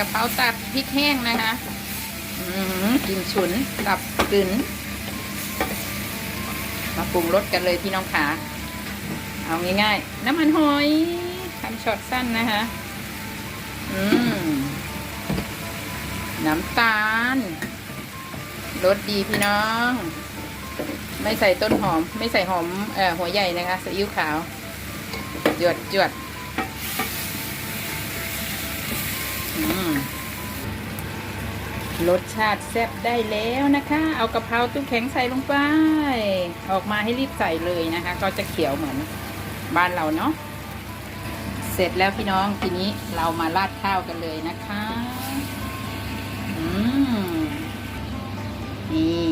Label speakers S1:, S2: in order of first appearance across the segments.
S1: กะเพราตับพริกแห้งนะคะอืมกลินฉุนตับกลืนมาปรุงรสกันเลยพี่น้องขา เอาง่ายๆ น้ำมันหอยทำช็อตสั้นนะคะอืมน้ำตาลรสดีพี่น้อง ไม่ใส่ต้นหอม ไม่ใส่หอมเอ่อหัวใหญ่นะคะซีอิ๊วขาวจวดจวด รสชาติแซ่บได้แล้วนะคะ เอากะเพราตุ้แข็งใส่ลงไป ออกมาให้รีบใส่เลยนะคะ ก็จะเขียวเหมือนบ้านเราเนาะ เสร็จแล้วพี่น้องทีนี้เรามาราดข้าวกันเลยนะคะ อืม นี่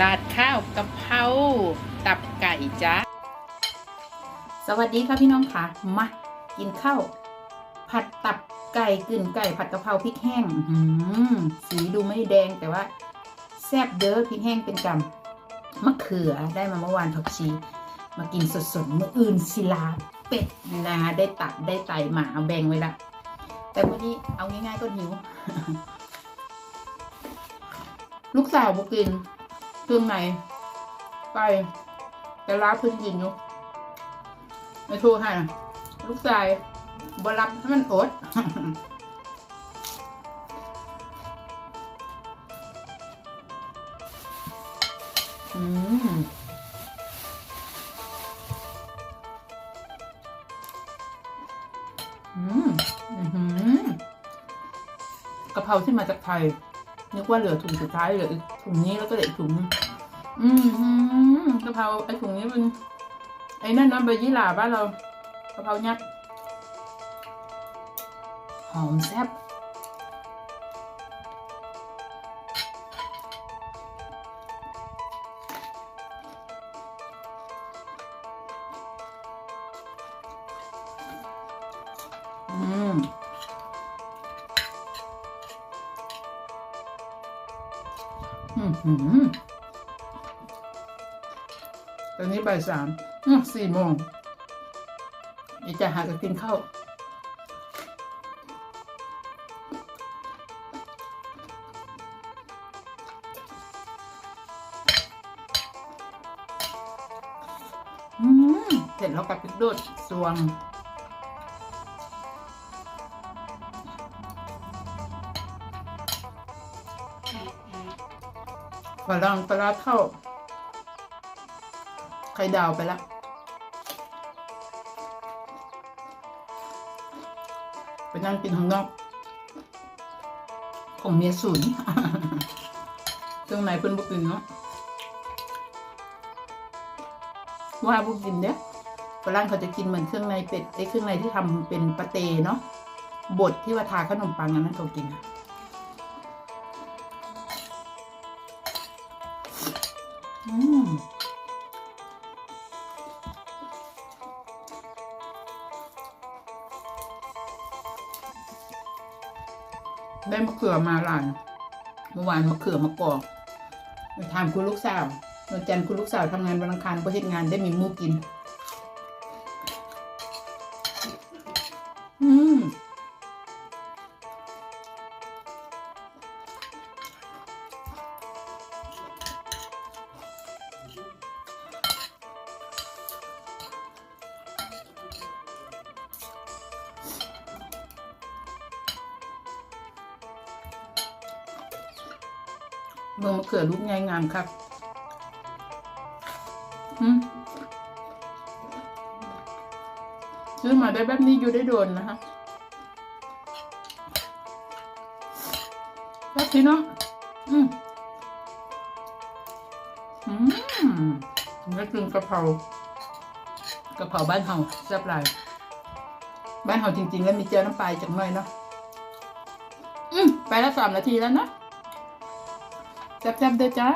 S1: ราดข้าวกะเพราตับไก่จ้าสวัสดีค่ะพี่น้องค่ะ มา กินข้าวผัดตับ ไก่กึ่นไก่ผัดกะเพราพริกแห้งหือสีดูไม่แดงแต่ว่า แซ่บเด้อพริกแห้งเป็นกำมะเขือได้มาเมื่อวานผักชี มากินสดๆเมื่ออื่นศิลาเป็ดนะได้ตับได้ไตหมาเอาแบ่งไว้ละแต่วันนี้เอาง่ายๆก็หิว ลูกสาวบุกินเครื่องในไปแต่ร้าเพิ่งกินอยู่ไม่โทรให้ลูกชาย บรับให้มันอดอืมอืมอื้อหือกะเพราที่มาจากไทย นึกว่าเหลือถุงสุดท้ายเหลืออีกถุงนี้แล้วก็เหลืออีกถุงนึงอืมหือกะเพราไอ้ถุงนี้มันไอ้นั่นนะใบยี่หร่าบ้านเรากะเพรายักษ์ห อมแซ่บอืมอืมหืมตอนนี้บ่ายสามอืมสี่โมงเดี๋ยวจะหากันกินข้าว อืมเสร็จแล้วกับพริกโดดสวง ฝรั่งปลาเท่าไข่ดาวไปล้วไปนั่งกินข้างนอก ของเมียศูนย์เครื่องในเพิ่นบุกินเนาะ ว่าบุกินเด้ฝรั่งเขาจะกินเหมือนเครื่องในเป็ดไอ้เครื่องในที่ทำเป็นปาเต้เนาะบดที่ว่าทาขนมปังอันนั้นเขากินอะอืมได้มะเขือมาหลานเมื่อวานมะเขือมากอกไปถามคุณลูกสาว วันจันทร์คุณลูกสาวทำงานวันอังคารก็เฮ็ดงานได้มีมูกิน อืมเมืองมะเขือลูกใหญ่งามครับ ซื้อมาได้แบบนี้อยู่ได้โดนนะคะแล้วพี่น้องอืมอืมแล้วกินกะเพรากะเพราบ้านเฮาแซ่บหลายบ้านเฮาจริง ๆ แล้วมีเจียวน้ำปลาจังหน่อยเนาะอืมไปแล้วสามนาทีแล้วเนาะแซ่บๆเด้อจ้า